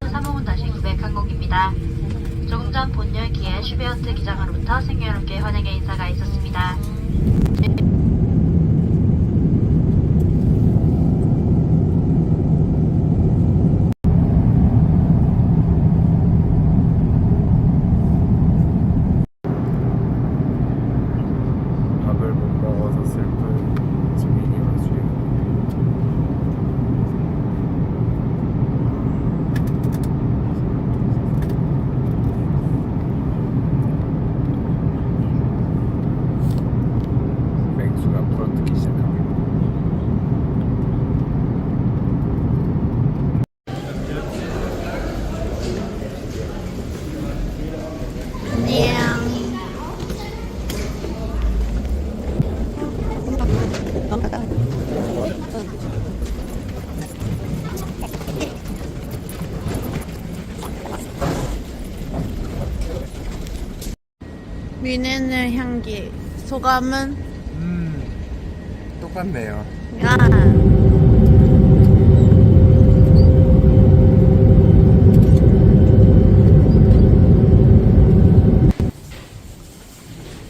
3호은 다시 900항공입니다. 조금 전 본열기에 슈베어트 기장으로부터 생여롭게 환영의 인사가 있었습니다. 미네는 향기 소감은? 음 똑같네요 야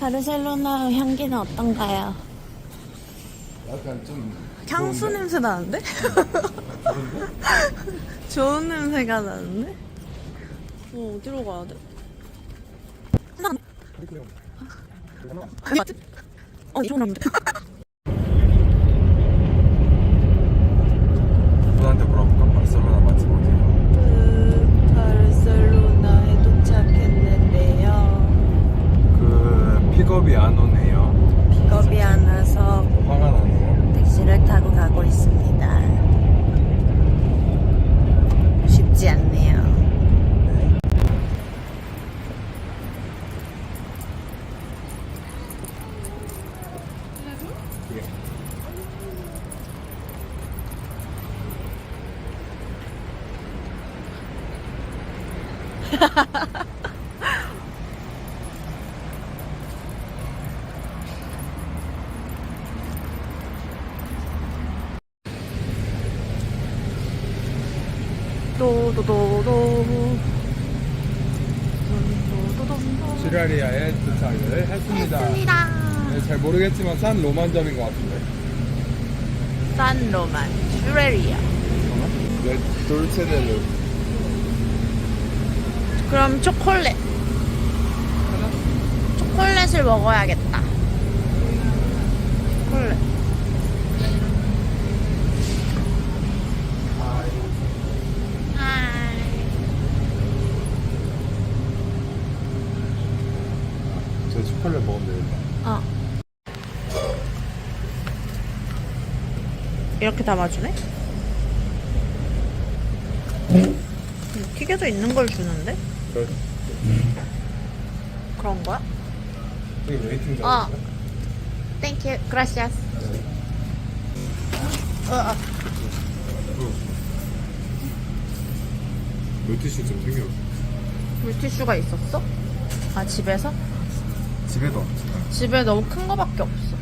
바르셀로나 향기는 어떤가요? 약간 좀 향수 냄새 나는데? 좋은 냄새가 나는데? 어, 어디로 가야 돼? 맞지? 어, 이쪽으로 가면 돼. 분한테 물어볼까? 바르셀로나 맛집 어디예요? 그 바르셀로나에 도착했는데요. 그 픽업이 안 오네요 픽업이 안 와서 화가 나네요 택시를 타고 가고 있습니다. 쉽지 않네요. 도도도도. 시라리아에 도착을 했습니다. 했습니다. 네, 잘 모르겠지만 산 로만점인 것 같은데. 산 로만 슈레리아. 네, 돌체델로. 그럼 초콜릿. 초콜릿을 먹어야겠다. 초콜릿. 저 초콜릿 먹으면 되겠다. 어. 이렇게 담아주네? 튀겨져 있는 걸 주는데? 그, 그런 거야? 여기 웨이팅 장. 어. Thank you. Gracias. 어, 어. 물티슈 좀 챙겨. 물티슈가 있었어? 아, 집에서? 집에도 없지. 집에 너무 큰 거밖에 없어.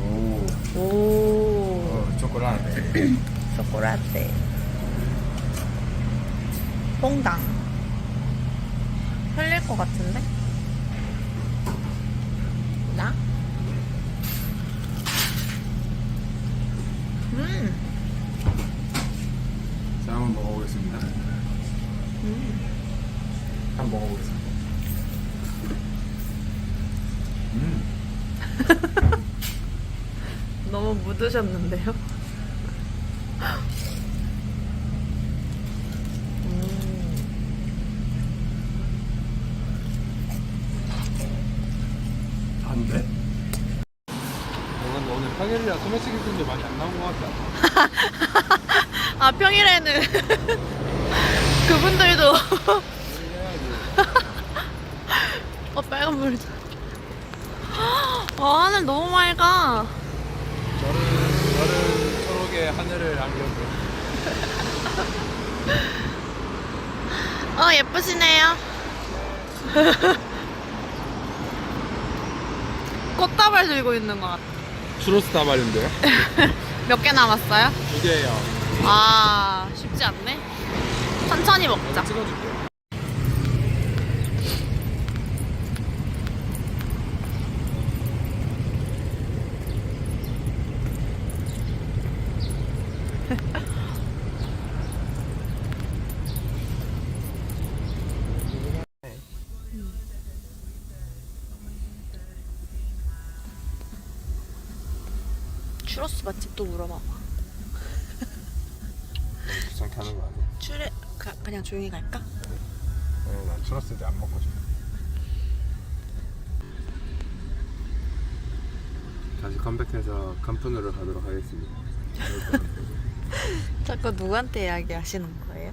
오. 오. 어, 초콜릿. 초콜라떼. 퐁당. 흘릴 것 같은데? 나? 음. 자, 한번 먹어보겠습니다. 한번 먹어보겠습니다. 음. 너무 묻으셨는데요? 안 돼? 오늘 평일이라 소매치기 꾼게 많이 안 나온 것 같아. 아, 평일에는 그분들도 어, 빨간 물. 아, 하늘 너무 맑아. 저는 저는 초록의 하늘을 안겨줘. 어, 예쁘시네요. 꽃다발 들고 있는 것 같아. 추로스 다발인데요? 몇 개 남았어요? 두 개예요. 아, 쉽지 않네. 천천히 먹자. 추러스 맛집도 물어봐봐. 귀찮게 하는 거 아니야? 추레 가, 그냥 조용히 갈까? 네, 난 추러스 이제 안 먹고 싶어. 다시 컴백해서 칸푸누를 가도록 하겠습니다. 자꾸 누구한테 이야기하시는 거예요?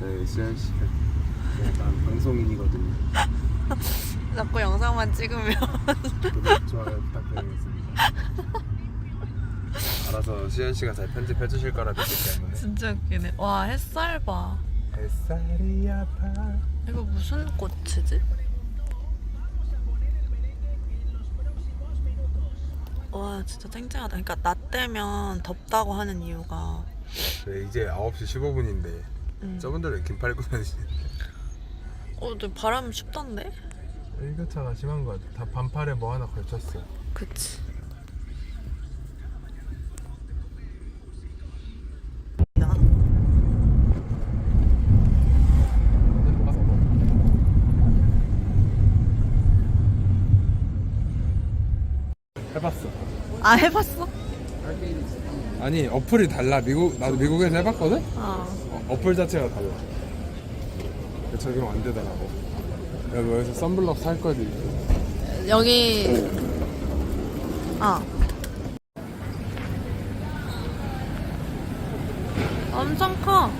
네, 수현 씨. 약간 방송인이거든요. 자꾸 영상만 찍으면 구독, 좋아요 부탁드리겠습니다. 알아서 수현 씨가 잘 편집해 주실 거라 믿기 때문에. 진짜 웃기네. 와 햇살 봐. 햇살이 아파. 이거 무슨 꽃이지? 와 진짜 쨍쨍하다. 그러니까 낮 되면 덥다고 하는 이유가 네, 이제 9시 15분인데 음. 저분들은 긴팔 입고 다니시는데 어, 근데 바람 춥던데? 일교차가 심한 거 같아. 다 반팔에 뭐 하나 걸쳤어. 그치. 야, 해봤어. 아 해봤어? 아니 어플이 달라. 미국 나도 미국에서 해봤거든. 어. 어, 어플 자체가 달라. 근데 적용 안 되더라고. 내가 뭐 여기서 썬블럭 살 거지. 여기 아 엄청 커.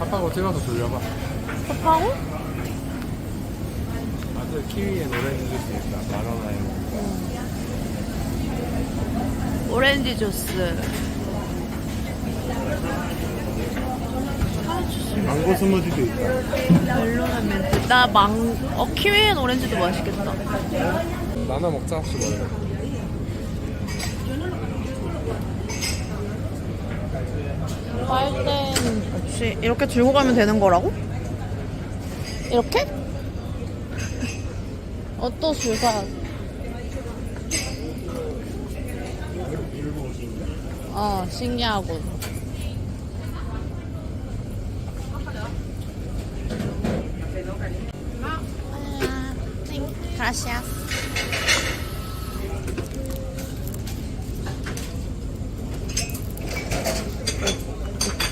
핫하고 찍어서 돌려봐. 섭하고? 아들 키위에 오렌지 주스 있다. 만 원에. 오렌지 주스. 망고 스무디도 있다. 멜론은 멘트. 나 망, 어, 키위엔 오렌지도 맛있겠다. 나눠 먹자 혹시 몰라. 갈 땐, 혹시 이렇게 들고 가면 되는 거라고? 이렇게? 어, 또줄 서. 어, 신기하군. Gracias.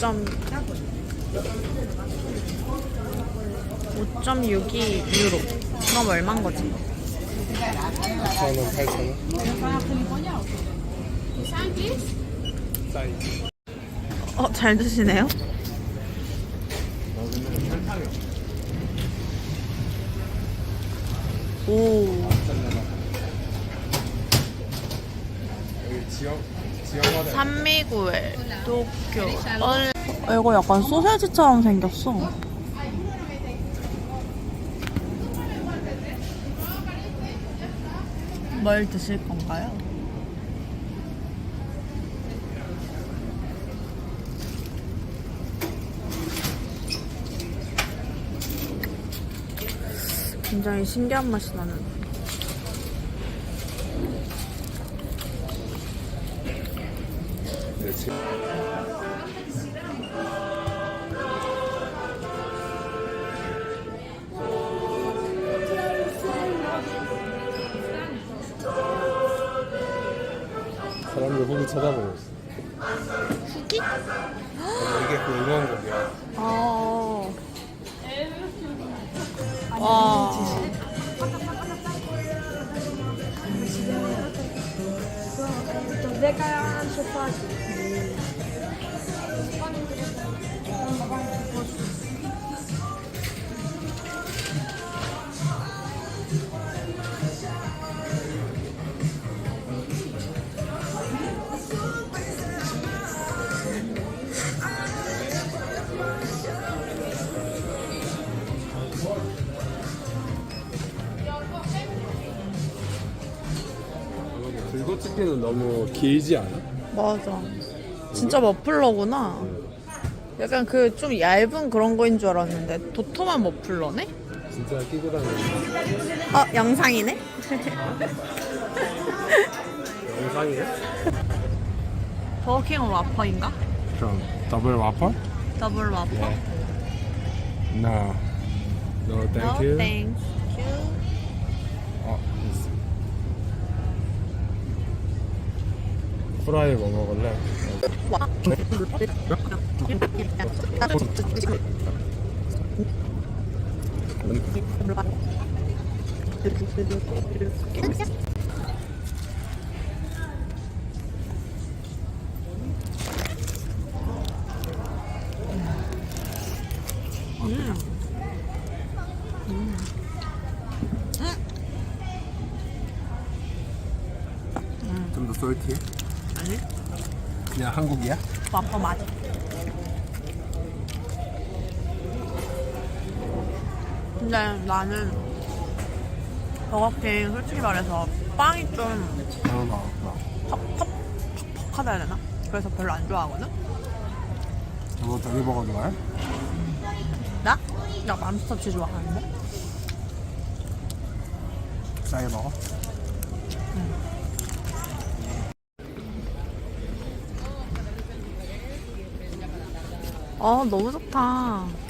점 5.62 유로. 그럼 얼마인 거지? 4,000원, 8,000원. 사이즈. 어, 잘 드시네요. 오. 산미구엘, 도쿄, 얼. 어, 이거 약간 소세지처럼 생겼어. 뭘 드실 건가요? 굉장히 신기한 맛이 나는. 후기 쳐다보고 있어. 후기? 이게 그 응원곡이야. 아. 와. 들 고 찍기는 너무 길지 않아? 맞아. 진짜 머플러구나. 약간 그 좀 얇은 그런 거인 줄 알았는데 도톰한 머플러네? 진짜 끼고 다니는 아 영상이네? 영상이네? 버킹 와퍼인가? 그럼 더블 와퍼? 더블 와퍼? No. No, thank you. thank 프라이 뭐 먹을래? 좀 더 솔티해? 아니 그냥 한국이야? 와퍼 맛. 근데 나는 버거킹 솔직히 말해서 빵이 좀 잘못 나왔구나 퍽퍽 퍽퍽하다 해야 되나? 그래서 별로 안 좋아하거든? 저거 되게 버거 좋아해? 나? 나 맘스터치 좋아하는데? 싸게 먹어? 아 너무 좋다